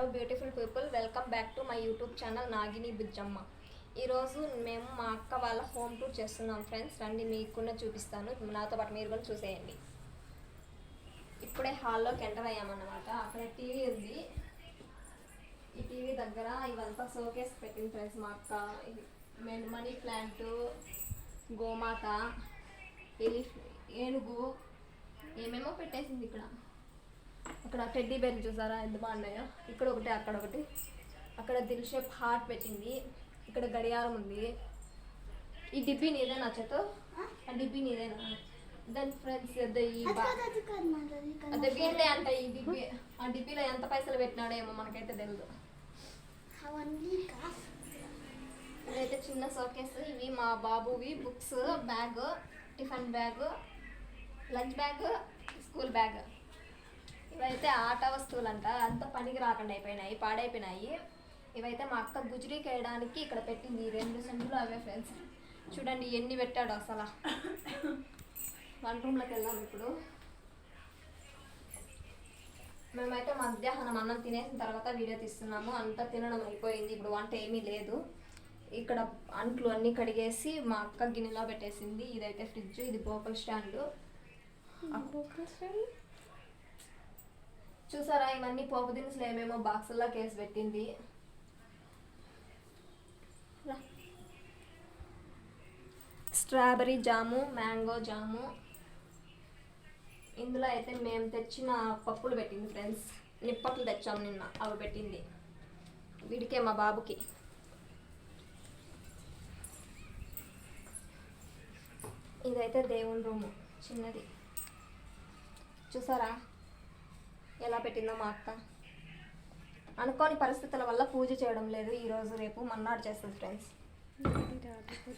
Hello beautiful people welcome back to my YouTube channel Nagini Bujjamma ఈరోజు మేము మా అక్క వాళ్ళ హోమ్ టూర్ చేస్తున్నాం ఫ్రెండ్స్ రండి మీకున్న చూపిస్తాను. నాతో పాటు మీరు కూడా చూసేయండి. ఇప్పుడే హాల్లోకి ఎంటర్ అయ్యామన్నమాట. అక్కడ టీవీ ఉంది. ఈ టీవీ దగ్గర ఇవంతా షోకేస్ పెట్టింది ఫ్రెండ్స్ మా అక్క. మనీ ప్లాంట్ గోమాత ఎలిఫ్ ఏనుగు ఏమేమో పెట్టేసింది ఇక్కడ. అక్కడ టెడ్డీ బేర్లు చూసారా? ఎంత బాగున్నాయో. ఇక్కడ ఒకటి అక్కడ ఒకటి. అక్కడ దిల్ షేప్ హార్ట్ పెట్టింది. ఇక్కడ గడియారం ఉంది. ఈ డిబ్బి నీదేనా చేతో ఆ? డిబ్బి నీదేనా దాని ఫ్రెండ్స్ అదే ఈ అదే వీళ్ళే అంట ఈ డిబ్బి. ఆ డిబ్బీలో ఎంత పైసలు పెట్టినాడేమో మనకైతే తెలియదు ఇదైతే చిన్న సోకేస్. ఇవి మా బాబువి books bag tiffin bag lunch bag school bag. ఇవైతే ఆట వస్తువులు అంట అంత పనికి రాకుండా అయిపోయినాయి పాడైపోయినాయి. ఇవైతే మా అక్క గుజరీకి వేయడానికి ఇక్కడ పెట్టింది రెండు సెంట్లు అవే ఫ్రెండ్స్. చూడండి ఎన్ని పెట్టాడు అసలు. వన్ రూమ్లోకి వెళ్దాం ఇప్పుడు. మేమైతే మధ్యాహ్నం అన్నం తినేసిన తర్వాత వీడియో తీస్తున్నాము. అంతా తినడం అయిపోయింది. ఇప్పుడు వంట ఏమీ లేదు. ఇక్కడ అంట్లు అన్నీ కడిగేసి మా అక్క గిన్నెలో పెట్టేసింది. ఇదైతే ఫ్రిడ్జ్ ఇది బోకల్ స్టాండ్? చూసారా ఇవన్నీ పోపు దినుసులు ఏమేమో బాక్సుల్లో కేసు పెట్టింది. Strawberry jam mango jam. ఇందులో అయితే మేము తెచ్చిన పప్పులు పెట్టింది ఫ్రెండ్స్. నిప్పట్లు తెచ్చాము నిన్న అవి పెట్టింది. వీడికే మా బాబుకి. ఇదైతే దేవుని రూము చిన్నది. చూసారా? ఎలా పెట్టిందో మా అక్క అనుకోని పరిస్థితుల వల్ల పూజ చేయడం లేదు. ఈరోజు రేపు మన్నాడు చేస్తుంది ఫ్రెండ్స్